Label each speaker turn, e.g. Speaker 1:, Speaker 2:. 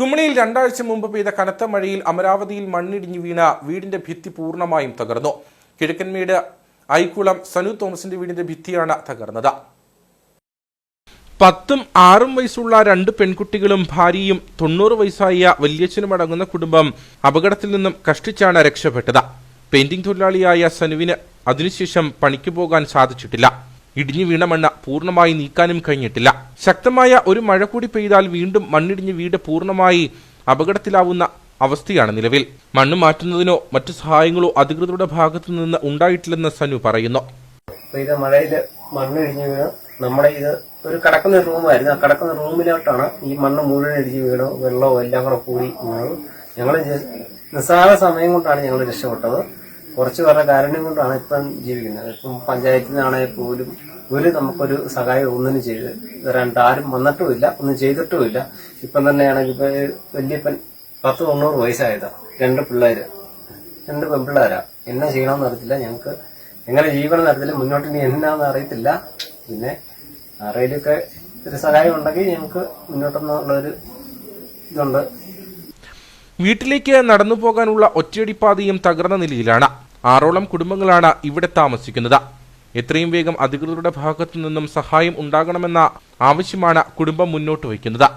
Speaker 1: കുമളിയിൽ രണ്ടാഴ്ച മുമ്പ് പെയ്ത കനത്ത മഴയിൽ അമരാവതിയിൽ മണ്ണിടിഞ്ഞു വീണ വീടിന്റെ ഭിത്തി പൂർണമായും തകർന്നു. കിഴക്കൻമേട് ഐക്കുളം സനു തോമസിന്റെ വീടിന്റെ ഭിത്തിയാണ് തകർന്നത്. പത്തും ആറും വയസ്സുള്ള രണ്ട് പെൺകുട്ടികളും ഭാര്യയും തൊണ്ണൂറ് വയസ്സായ വല്യച്ഛനും അടങ്ങുന്ന കുടുംബം അപകടത്തിൽ നിന്നും കഷ്ടിച്ചാണ് രക്ഷപ്പെട്ടത്. പെയിന്റിംഗ് തൊഴിലാളിയായ സനുവിന് അതിനുശേഷം പണിക്ക് പോകാൻ സാധിച്ചിട്ടില്ല. ഇടിഞ്ഞു വീണ മണ്ണ പൂർണമായി നീക്കാനും കഴിഞ്ഞിട്ടില്ല. ശക്തമായ ഒരു മഴ കൂടി പെയ്താൽ വീണ്ടും മണ്ണിടിഞ്ഞ് വീട് പൂർണമായി അപകടത്തിലാവുന്ന അവസ്ഥയാണ് നിലവിൽ. മണ്ണ് മാറ്റുന്നതിനോ മറ്റു സഹായങ്ങളോ അധികൃതരുടെ ഭാഗത്തു നിന്ന് ഉണ്ടായിട്ടില്ലെന്ന് സനു പറയുന്നു.
Speaker 2: പെയ്ത മണ്ണ് ഇടിഞ്ഞു വീണ്. നമ്മുടെ ഇത് ഒരു കിടക്കുന്ന റൂമായിരുന്നു. ആ കിടക്കുന്ന റൂമിലോട്ടാണ് ഈ മണ്ണ് മുഴുവൻ ഇടിഞ്ഞു വീണ്. വെള്ളവും എല്ലാം കൂടെ കൂടി ഞങ്ങൾ നിസ്സാര സമയം കൊണ്ടാണ് ഞങ്ങൾ രക്ഷപ്പെട്ടത്. കുറച്ച് പേരുടെ കാരുണ്യം കൊണ്ടാണ് ഇപ്പം ജീവിക്കുന്നത്. ഇപ്പം പഞ്ചായത്തിൽ നിന്നാണെങ്കിൽ പോലും ഒരു നമുക്കൊരു സഹായം ഒന്നിനും ചെയ്ത് തരാണ്ട് ആരും വന്നിട്ടുമില്ല ഒന്നും ചെയ്തിട്ടുമില്ല. ഇപ്പം തന്നെയാണെങ്കിൽ ഇപ്പൊ വലിയപ്പൻ പത്ത് തൊണ്ണൂറ് വയസ്സായതാ. രണ്ട് പിള്ളേര്. രണ്ട് പെൺപിള്ളേരാ. എന്നാ ചെയ്യണമെന്ന് അറിയത്തില്ല. ഞങ്ങൾക്ക് എങ്ങനെ ജീവനം നടത്തില്ല മുന്നോട്ട് ഇനി എന്നാന്ന് അറിയത്തില്ല. പിന്നെ ആരെയിലൊക്കെ ഒരു സഹായം ഉണ്ടെങ്കിൽ ഞങ്ങൾക്ക് മുന്നോട്ടെന്നുള്ളൊരു ഇതുണ്ട്.
Speaker 1: വീട്ടിലേക്ക് നടന്നു പോകാനുള്ള ഒറ്റയടിപ്പാതയും തകർന്ന നിലയിലാണ്. ആറോളം കുടുംബങ്ങളാണ് ഇവിടെ താമസിക്കുന്നത്. എത്രയും വേഗം അധികൃതരുടെ ഭാഗത്തു നിന്നും സഹായം ഉണ്ടാകണമെന്ന ആവശ്യമാണ് കുടുംബം മുന്നോട്ട് വയ്ക്കുന്നത്.